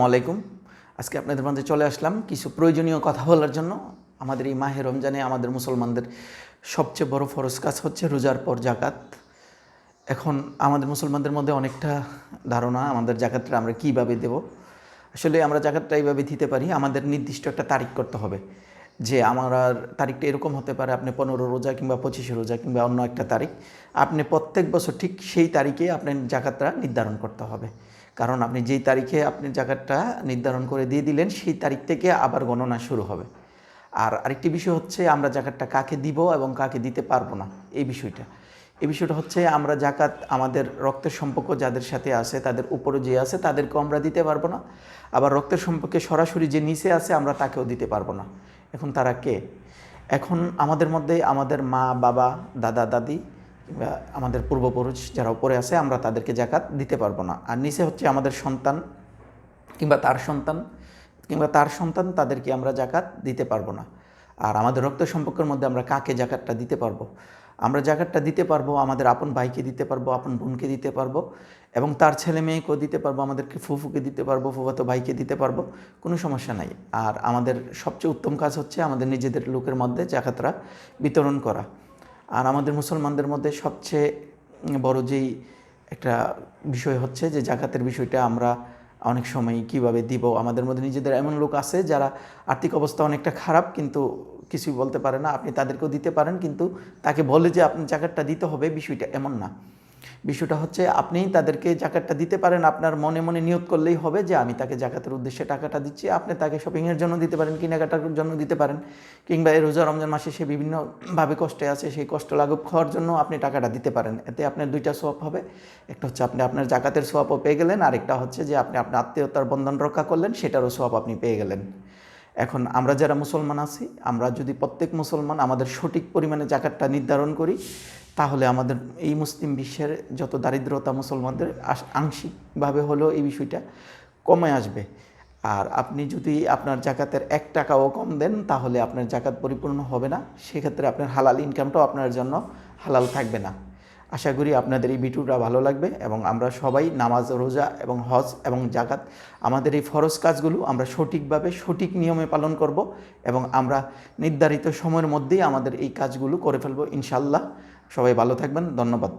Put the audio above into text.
আলাইকুম। আজকে আপনাদের মাঝে চলে আসলাম কিছু প্রয়োজনীয় কথা বলার জন্য। আমাদের এই মাহে রমজানে আমাদের মুসলমানদের সবচেয়ে বড় ফরজ কাজ হচ্ছে রোজার পর জাকাত এখন আমাদের মুসলমানদের মধ্যে অনেকটা ধারণা আমাদের জাকাতটা আমরা কীভাবে দেব। আসলে আমরা জাকাতটা এইভাবে দিতে পারি, আমাদের নির্দিষ্ট একটা তারিখ করতে হবে। যে আমার তারিখটা এরকম হতে পারে, আপনি পনেরো রোজা কিংবা পঁচিশে রোজা কিংবা অন্য একটা তারিখ। আপনি প্রত্যেক বছর ঠিক সেই তারিখে আপনার জাকাতটা নির্ধারণ করতে হবে। কারণ আপনি যেই তারিখে আপনি জাকাতটা নির্ধারণ করে দিয়ে দিলেন, সেই তারিখ থেকে আবার গণনা শুরু হবে। আর আরেকটি বিষয় হচ্ছে আমরা জাকাতটা কাকে দিব এবং কাকে দিতে পারব না, এই বিষয়টা। এই বিষয়টা হচ্ছে আমরা জাকাত আমাদের রক্তের সম্পর্ক যাদের সাথে আছে, তাদের উপরে যে আছে, তাদেরকেও আমরা দিতে পারব না। আবার রক্তের সম্পর্কে সরাসরি যে নিচে আছে, আমরা তাকেও দিতে পারব না। এখন তারা কে? এখন আমাদের মধ্যে আমাদের মা, বাবা, দাদা, দাদি আমাদের পূর্বপুরুষ যারা উপরে আছে, আমরা তাদেরকে জাকাত দিতে পারব না। আর নিচে হচ্ছে আমাদের সন্তান কিংবা তার সন্তান, কিংবা তার সন্তান তাদেরকে আমরা জাকাত দিতে পারব না। আর আমাদের রক্ত সম্পর্কের মধ্যে আমরা কাকে জাকাতটা দিতে পারব? আমরা জাকাতটা দিতে পারব, আমাদের আপন ভাইকে দিতে পারব, আপন বোনকে দিতে পারব, এবং তার ছেলে মেয়েকেও দিতে পারব, আমাদেরকে ফুফুকে দিতে পারব, ফুফাতো ভাইকে দিতে পারব, কোনো সমস্যা নাই। আর আমাদের সবচেয়ে উত্তম কাজ হচ্ছে আমাদের নিজেদের লোকের মধ্যে জাকাতরা বিতরণ করা। আর আমাদের মুসলমানদের মধ্যে সবচেয়ে বড় যেই একটা বিষয় হচ্ছে যে জাকাতের বিষয়টা আমরা অনেক সময় কীভাবে দিব? আমাদের মধ্যে নিজেদের এমন লোক আছে যারা আর্থিক অবস্থা অনেকটা খারাপ, কিন্তু কিছুই বলতে পারে না। আপনি তাদেরকেও দিতে পারেন, কিন্তু তাকে বলে যে আপনি জাকাতটা দিতে হবে, বিষয়টা এমন না। বিষয়টা হচ্ছে আপনি তাদেরকে জাকাতটা দিতে পারেন, আপনার মনে মনে নিয়োগ করলেই হবে যে আমি তাকে জাকাতের উদ্দেশ্যে টাকাটা দিচ্ছি, আপনি তাকে শপিংয়ের জন্য দিতে পারেন, কেনাকাটার জন্য দিতে পারেন, কিংবা এই রোজা রমজান মাসে সে বিভিন্নভাবে কষ্টে আছে, সেই কষ্ট লাঘব খাওয়ার জন্য আপনি টাকাটা দিতে পারেন। এতে আপনার দুইটা সোয়াপ হবে, একটা হচ্ছে আপনি আপনার জাকাতের সোয়াবও পেয়ে গেলেন, আরেকটা হচ্ছে যে আপনি আপনার আত্মীয়তার বন্ধন রক্ষা করলেন, সেটারও সোয়াব আপনি পেয়ে গেলেন। এখন আমরা যারা মুসলমান আছি, আমরা যদি প্রত্যেক মুসলমান আমাদের সঠিক পরিমাণে জাকাতটা নির্ধারণ করি তাহলে আমাদের এই মুসলিম বিশ্বের যত দারিদ্রতা মুসলমানদের আংশিকভাবে হলেও এই বিষয়টা কমে আসবে। আর আপনি যদি আপনার জাকাতের এক টাকাও কম দেন, তাহলে আপনার জাকাত পরিপূর্ণ হবে না। সেক্ষেত্রে আপনার হালাল ইনকামটাও আপনার জন্য হালাল থাকবে না। আশা করি আপনাদের এই ভিডিওটা ভালো লাগবে এবং আমরা সবাই নামাজ, রোজা এবং হজ এবং জাকাত, আমাদের এই ফরজ কাজগুলো আমরা সঠিকভাবে, সঠিক নিয়মে পালন করব এবং আমরা নির্ধারিত সময়ের মধ্যেই আমাদের এই কাজগুলো করে ফেলব ইনশাল্লাহ সবাই ভালো থাকবেন, ধন্যবাদ।